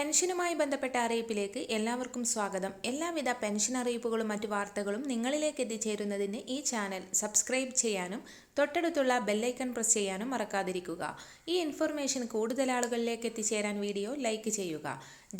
പെൻഷനുമായി ബന്ധപ്പെട്ട അറിയിപ്പിലേക്ക് എല്ലാവർക്കും സ്വാഗതം. എല്ലാവിധ പെൻഷൻ അറിയിപ്പുകളും മറ്റു വാർത്തകളും നിങ്ങളിലേക്ക് എത്തിച്ചേരുന്നതിന് ഈ ചാനൽ സബ്സ്ക്രൈബ് ചെയ്യാനും തൊട്ടടുത്തുള്ള ബെല്ലൈക്കൺ പ്രസ് ചെയ്യാനും മറക്കാതിരിക്കുക. ഈ ഇൻഫർമേഷൻ കൂടുതൽ ആളുകളിലേക്ക് എത്തിച്ചേരാൻ വീഡിയോ ലൈക്ക് ചെയ്യുക.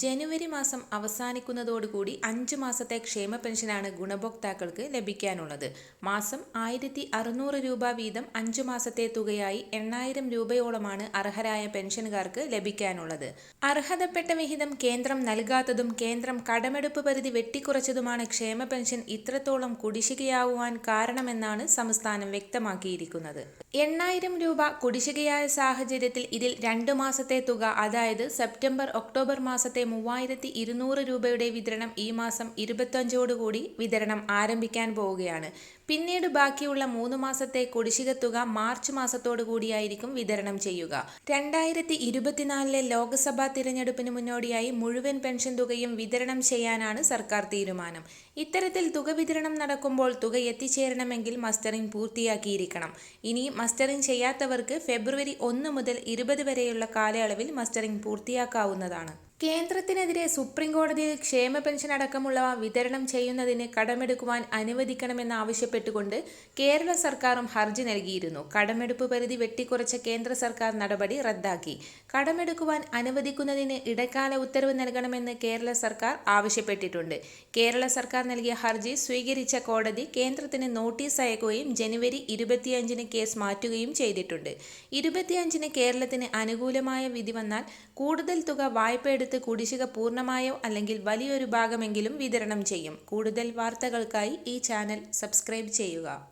ജനുവരി മാസം അവസാനിക്കുന്നതോടുകൂടി അഞ്ച് മാസത്തെ ക്ഷേമ പെൻഷനാണ് ഗുണഭോക്താക്കൾക്ക് ലഭിക്കാനുള്ളത്. മാസം ആയിരത്തി അറുന്നൂറ് രൂപ വീതം അഞ്ച് മാസത്തെ തുകയായി എണ്ണായിരം രൂപയോളമാണ് അർഹരായ പെൻഷനുകാർക്ക് ലഭിക്കാനുള്ളത്. അർഹതപ്പെട്ട വിഹിതം കേന്ദ്രം നൽകാത്തതും കേന്ദ്രം കടമെടുപ്പ് പരിധി വെട്ടിക്കുറച്ചതുമാണ് ക്ഷേമ പെൻഷൻ ഇത്രത്തോളം കുടിശ്ശികയാവുവാൻ കാരണമെന്നാണ് സംസ്ഥാനം വ്യക്തമാക്കിയിരിക്കുന്നത്. എണ്ണായിരം രൂപ കുടിശ്ശികയായ സാഹചര്യത്തിൽ ഇതിൽ രണ്ടു മാസത്തെ തുക അതായത് സെപ്റ്റംബർ ഒക്ടോബർ മാസത്തെ മൂവായിരത്തി ഇരുന്നൂറ് രൂപയുടെ വിതരണം ഈ മാസം ഇരുപത്തഞ്ചോടുകൂടി വിതരണം ആരംഭിക്കാൻ പോവുകയാണ്. പിന്നീട് ബാക്കിയുള്ള മൂന്ന് മാസത്തെ കുടിശ്ശിക തുക മാർച്ച് മാസത്തോടു കൂടിയായിരിക്കും വിതരണം ചെയ്യുക. രണ്ടായിരത്തി ഇരുപത്തിനാലിലെ ലോക്സഭാ തിരഞ്ഞെടുപ്പിന് മുന്നോടിയായി മുഴുവൻ പെൻഷൻ തുകയും വിതരണം ചെയ്യാനാണ് സർക്കാർ തീരുമാനം. ഇത്തരത്തിൽ തുക വിതരണം നടക്കുമ്പോൾ തുക എത്തിച്ചേരണമെങ്കിൽ മസ്റ്ററിംഗ് പൂർത്തിയാക്കിയിരിക്കണം. ഇനി മസ്റ്ററിംഗ് ചെയ്യാത്തവർക്ക് ഫെബ്രുവരി ഒന്ന് മുതൽ ഇരുപത് വരെയുള്ള കാലയളവിൽ മസ്റ്ററിംഗ് പൂർത്തിയാക്കാവുന്നതാണ്. കേന്ദ്രത്തിനെതിരെ സുപ്രീം കോടതിയിൽ ക്ഷേമ പെൻഷൻ അടക്കമുള്ളവ വിതരണം ചെയ്യുന്നതിന് കടമെടുക്കുവാൻ അനുവദിക്കണമെന്നാവശ്യപ്പെട്ടുകൊണ്ട് കേരള സർക്കാരും ഹർജി നൽകിയിരുന്നു. കടമെടുപ്പ് പരിധി വെട്ടിക്കുറച്ച കേന്ദ്ര സർക്കാർ നടപടി റദ്ദാക്കി. കടമെടുക്കുവാൻ അനുവദിക്കുന്നതിന് ഇടക്കാല ഉത്തരവ് നൽകണമെന്ന് കേരള സർക്കാർ ആവശ്യപ്പെട്ടിട്ടുണ്ട്. കേരള സർക്കാർ നൽകിയ ഹർജി സ്വീകരിച്ച കോടതി കേന്ദ്രത്തിന് നോട്ടീസ് അയക്കുകയും ജനുവരി ഇരുപത്തിയഞ്ചിന് കേസ് മാറ്റുകയും ചെയ്തിട്ടുണ്ട്. ഇരുപത്തിയഞ്ചിന് കേരളത്തിന് അനുകൂലമായ വിധി വന്നാൽ കൂടുതൽ തുക വായ്പ എടുത്ത് കുടിശ്ശിക പൂർണമായോ അല്ലെങ്കിൽ വലിയൊരു ഭാഗമെങ്കിലും വിതരണം ചെയ്യും. കൂടുതൽ വാർത്തകൾക്കായി ഈ ചാനൽ സബ്സ്ക്രൈബ് ചെയ്യുക.